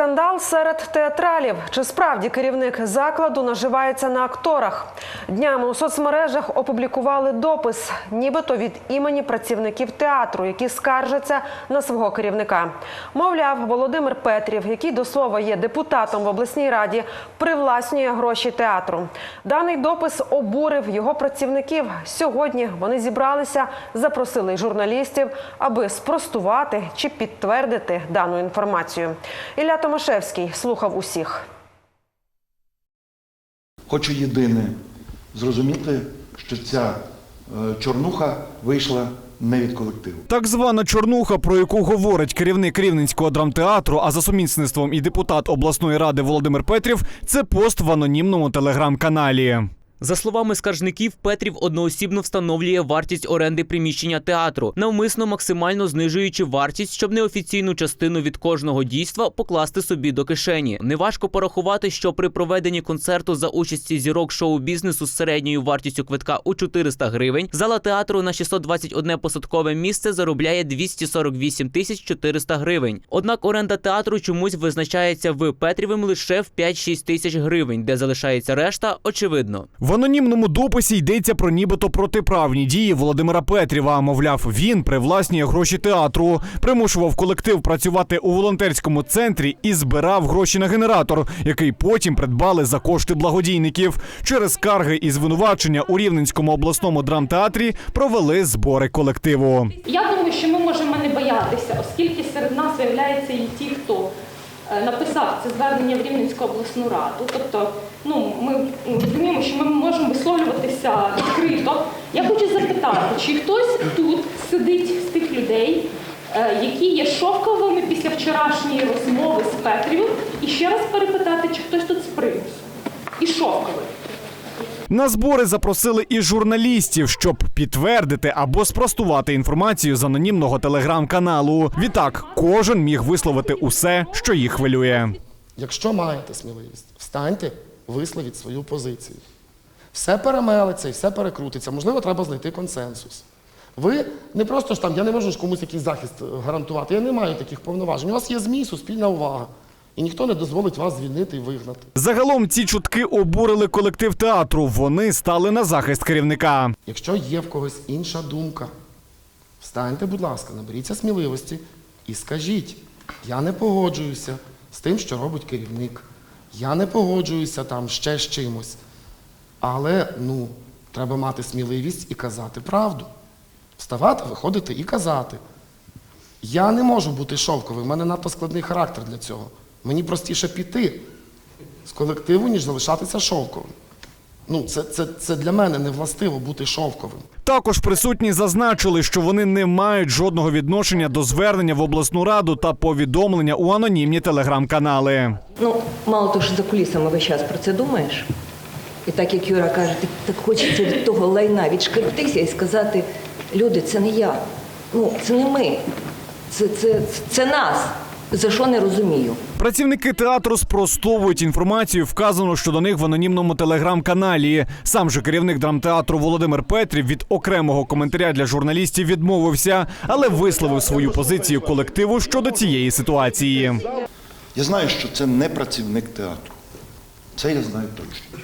Скандал серед театралів. Чи справді керівник закладу наживається на акторах? Днями у соцмережах опублікували допис, нібито від імені працівників театру, які скаржаться на свого керівника. Мовляв, Володимир Петрів, який до слова є депутатом в обласній раді, привласнює гроші театру. Даний допис обурив його працівників. Сьогодні вони зібралися, запросили журналістів, аби спростувати чи підтвердити дану інформацію. Ілля Томашевський слухав усіх. Хочу єдине зрозуміти, що ця е, чорнуха вийшла не від колективу. Так звана чорнуха, про яку говорить керівник Рівненського драмтеатру, а за сумісництвом і депутат обласної ради Володимир Петрів, це пост в анонімному телеграм-каналі. За словами скаржників, Петрів одноосібно встановлює вартість оренди приміщення театру, навмисно максимально знижуючи вартість, щоб неофіційну частину від кожного дійства покласти собі до кишені. Неважко порахувати, що при проведенні концерту за участі зірок шоу-бізнесу з середньою вартістю квитка у 400 гривень, зала театру на 621 посадкове місце заробляє 248 тисяч 400 гривень. Однак оренда театру чомусь визначається в Петрівим лише в 5-6 тисяч гривень, де залишається решта, очевидно. В анонімному дописі йдеться про нібито протиправні дії Володимира Петріва. Мовляв, він привласнює гроші театру, примушував колектив працювати у волонтерському центрі і збирав гроші на генератор, який потім придбали за кошти благодійників. Через скарги і звинувачення у Рівненському обласному драмтеатрі провели збори колективу. Я думаю, що ми можемо не боятися, оскільки серед нас виявляється і ті, хто написав це звернення в Рівненську обласну раду. Тобто, ну ми розуміємо, що ми можемо висловлюватися відкрито. Я хочу запитати, чи хтось тут сидить з тих людей, е, які є шовковими після вчорашньої розмови з Петрів, і ще раз перепитати, чи хтось тут з примусу і шовковий. На збори запросили і журналістів, щоб підтвердити або спростувати інформацію з анонімного телеграм-каналу. Відтак, кожен міг висловити усе, що їх хвилює. Якщо маєте сміливість, встаньте, висловіть свою позицію. Все перемелиться і все перекрутиться. Можливо, треба знайти консенсус. Ви не просто ж там, я не можу ж комусь якийсь захист гарантувати, я не маю таких повноважень. У вас є ЗМІ, суспільна увага. І ніхто не дозволить вас звільнити і вигнати. Загалом ці чутки обурили колектив театру. Вони стали на захист керівника. Якщо є в когось інша думка, встаньте, будь ласка, наберіться сміливості і скажіть, я не погоджуюся з тим, що робить керівник. Я не погоджуюся там ще з чимось. Але ну, треба мати сміливість і казати правду. Вставати, виходити і казати. Я не можу бути шовковим, в мене надто складний характер для цього. Мені простіше піти з колективу, ніж залишатися шовковим. Ну, це, це, це для мене не властиво бути шовковим. Також присутні зазначили, що вони не мають жодного відношення до звернення в обласну раду та повідомлення у анонімні телеграм-канали. Ну, мало того, що за кулісами весь час про це думаєш. І так як Юра каже, так, так хочеться від того лайна відшкребтися і сказати: люди, це не я, ну це не ми, це, це, це нас. За що не розумію. Працівники театру спростовують інформацію, вказану щодо них в анонімному телеграм-каналі. Сам же керівник драмтеатру Володимир Петрів від окремого коментаря для журналістів відмовився, але висловив свою позицію колективу щодо цієї ситуації. Я знаю, що це не працівник театру. Це я знаю точно.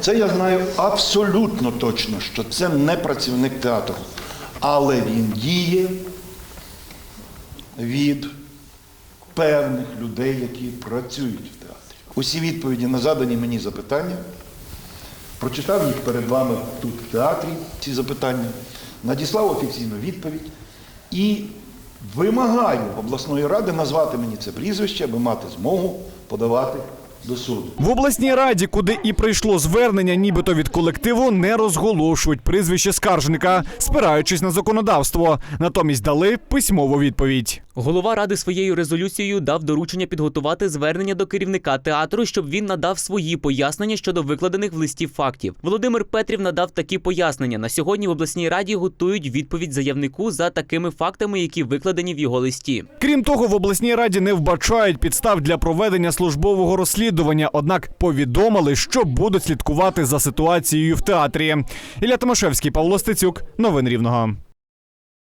Це я знаю абсолютно точно, що це не працівник театру. Але він діє від певних людей, які працюють в театрі. Усі відповіді на задані мені запитання. Прочитав їх перед вами тут в театрі, ці запитання, надіслав офіційну відповідь і вимагаю обласної ради назвати мені це прізвище, аби мати змогу подавати до суду. В обласній раді, куди і прийшло звернення, нібито від колективу, не розголошують прізвище скаржника, спираючись на законодавство. Натомість дали письмову відповідь. Голова ради своєю резолюцією дав доручення підготувати звернення до керівника театру, щоб він надав свої пояснення щодо викладених в листі фактів. Володимир Петрів надав такі пояснення. На сьогодні в обласній раді готують відповідь заявнику за такими фактами, які викладені в його листі. Крім того, в обласній раді не вбачають підстав для проведення службового розслідування, однак повідомили, що будуть слідкувати за ситуацією в театрі. Ілля Тимошевський, Павло Стецюк, новин Рівного.